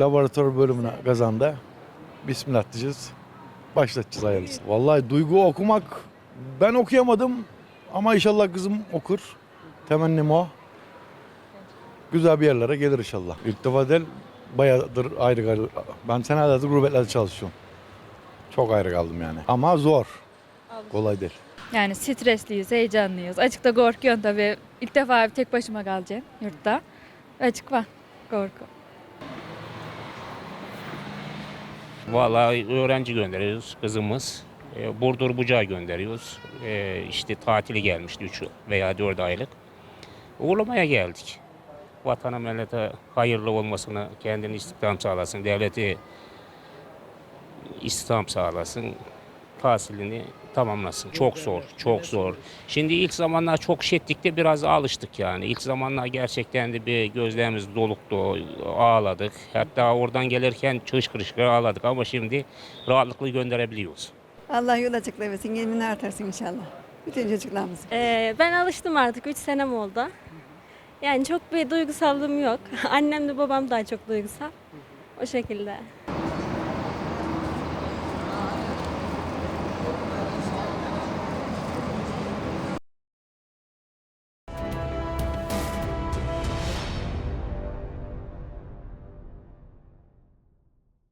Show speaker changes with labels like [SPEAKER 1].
[SPEAKER 1] laboratuvar bölümüne kazandı. Bismillah diyeceğiz. Başlatacağız hayırlısı. Vallahi duygu okumak ben okuyamadım ama inşallah kızım okur. Temennim o. Güzel bir yerlere gelir inşallah. İlk defa değil bayağıdır ayrı kaldım. Ben senelerdir gurbetlerde çalışıyorum. Çok ayrı kaldım yani. Ama zor. Kolay değil.
[SPEAKER 2] Yani stresliyiz, heyecanlıyız. Açıkta korkuyorsun tabii. İlk defa bir tek başıma kalacağım yurtta. Açık var korku.
[SPEAKER 3] Vallahi öğrenci gönderiyoruz kızımız. E, Burdur Bucağı gönderiyoruz. E, işte tatili gelmişti 3 veya 4 aylık. Uğurlamaya geldik. Vatana millete hayırlı olmasını, kendini istihdam sağlasın, devleti istihdam sağlasın, tahsilini tamamlasın. Çok zor, çok zor. Şimdi ilk zamanlar çok şettikte biraz alıştık yani. İlk zamanlar gerçekten de bir gözlerimiz doluktu, ağladık. Hatta oradan gelirken çığış ağladık ama şimdi rahatlıkla gönderebiliyoruz.
[SPEAKER 4] Allah yol açıklığı versin, ilmini artırsın inşallah. Bütün çocuklarımız.
[SPEAKER 5] Ee, ben alıştım artık 3 senem oldu. Yani çok bir duygusallığım yok. Annem de babam daha çok duygusal. O şekilde.